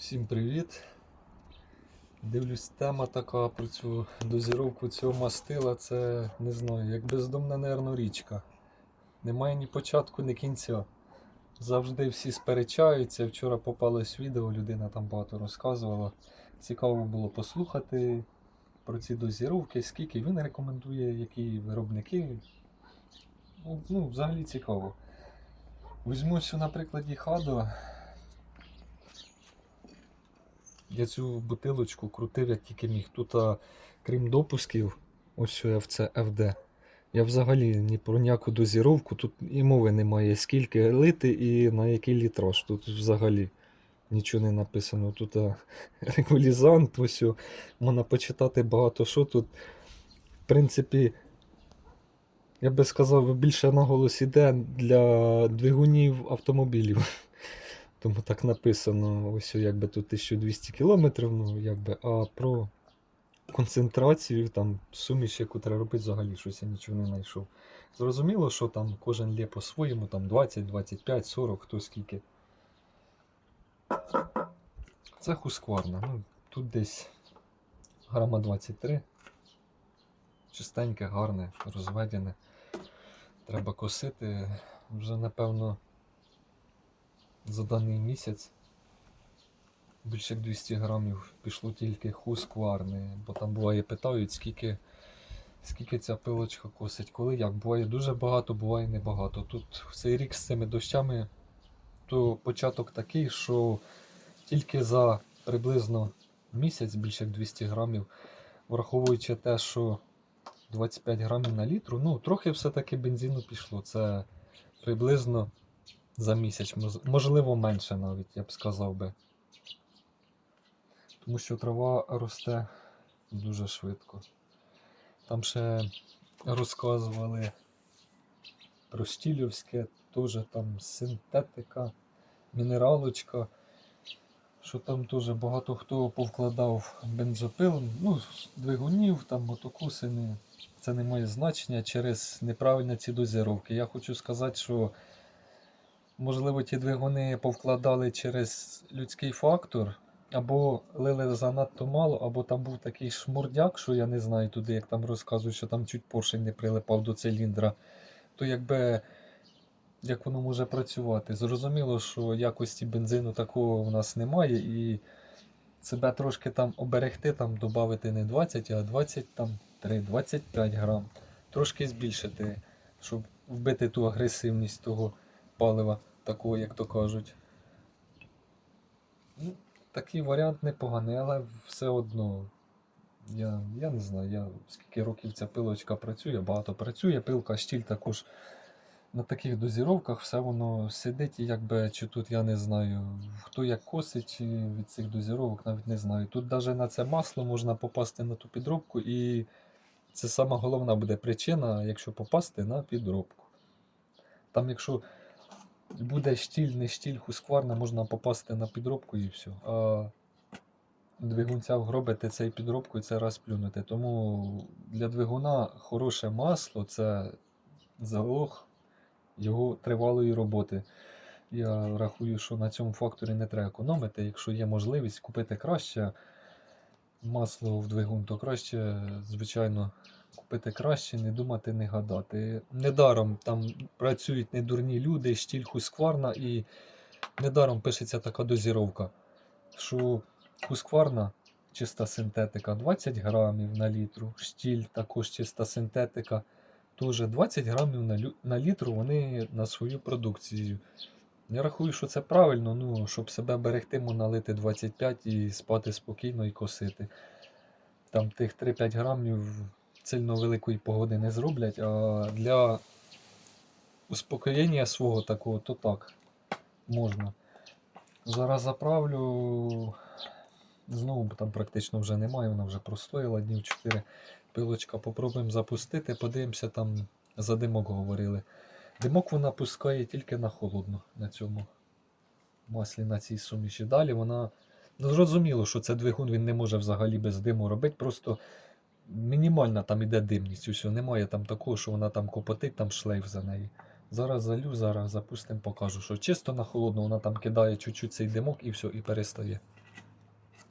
Всім привіт! Дивлюсь, тема така про цю дозіровку цього мастила. Це не знаю, як бездомна, нервно річка. Немає ні початку, ні кінця. Завжди всі сперечаються. Вчора попалось відео, людина там багато розказувала. Цікаво було послухати про ці дозіровки, скільки він рекомендує, які виробники. Ну, взагалі цікаво. Візьмуся на прикладі Хадо. Я цю бутилочку крутив як тільки міг. Тут, а, крім допусків, ось FD. Я взагалі ні про ніяку дозіровку, тут і мови немає, скільки лити і на який літраж. Тут взагалі нічого не написано. Тут а, регулізант, ось можна почитати багато що тут. В принципі, я би сказав, більше наголос іде для двигунів автомобілів. Тому так написано, ось якби тут 1200 кілометрів, ну якби, а про концентрацію, там суміш, яку треба робити, взагалі щось я нічого не знайшов. Зрозуміло, що там кожен лє по-своєму, там 20, 25, 40, хто скільки. Це хускварна. Ну, тут десь грама 23. Чистеньке, гарне, розведене. Треба косити. Вже напевно за даний місяць більше як 200 грамів пішло тільки хускварни, бо там буває питають, скільки, скільки ця пилочка косить, коли як. Буває дуже багато, буває небагато. Тут цей рік з цими дощами то початок такий, що тільки за приблизно місяць більше як 200 грамів, враховуючи те, що 25 грамів на літру, ну трохи все-таки бензину пішло. Це приблизно за місяць, можливо, менше навіть, я б сказав би. Тому що трава росте дуже швидко. Там ще розказували про Штілівське, теж там синтетика, мінералочка, що там теж багато хто повкладав бензопил, ну, двигунів, там мотокусини. Це не має значення через неправильні ці дозіровки. Я хочу сказати, що можливо, ті двигуни повкладали через людський фактор, або лили занадто мало, або там був такий шмурдяк, що я не знаю туди, як там розказують, що там чуть поршень не прилипав до циліндра. То якби як воно може працювати? Зрозуміло, що якості бензину такого в нас немає, і себе трошки там оберегти, там додати не 20, а 23, 25 грам. Трошки збільшити, щоб вбити ту агресивність того палива, такого, як то кажуть. Ну, такий варіант непоганий, але все одно. Я, я не знаю, я скільки років ця пилочка працює, багато працює, пилка, штіль також на таких дозіровках все воно сидить, і якби чи тут я не знаю, хто як косить від цих дозіровок, навіть не знаю. Тут навіть на це масло можна попасти на ту підробку, і це сама головна буде причина, якщо попасти на підробку. Там, якщо буде штіль, не штіль, хускварна, можна попасти на підробку і все. А двигунця вгробити цей і це раз плюнути. Тому для двигуна хороше масло це залог його тривалої роботи. Я рахую, що на цьому факторі не треба економити. Якщо є можливість купити краще масло в двигун, то краще, звичайно, купити краще, не думати, не гадати. Недаром там працюють недурні люди, штіль хускварна, і недаром пишеться така дозіровка, що хускварна чиста синтетика 20 грамів на літру, штіль також чиста синтетика. Теж 20 грамів на, на літру вони на свою продукцію. Я рахую, що це правильно, ну, щоб себе берегти, можна налити 25 і спати спокійно і косити. Там тих 3-5 грамів сильно великої погоди не зроблять, а для успокоєння свого такого, то так, можна. Зараз заправлю. Знову там практично вже немає, вона вже простояла днів 4 пилочка. Попробуємо запустити, подивимося, там за димок говорили. Димок вона пускає тільки на холодно на цьому маслі, на цій суміші. Далі вона. Ну, зрозуміло, що це двигун він не може взагалі без диму робити. Просто мінімальна там іде димність. Усього. Немає там такого, що вона там копотить, там шлейф за неї. Зараз залю, зараз запустимо, покажу, що чисто на холодно вона там кидає чуть-чуть цей димок і все, і перестає.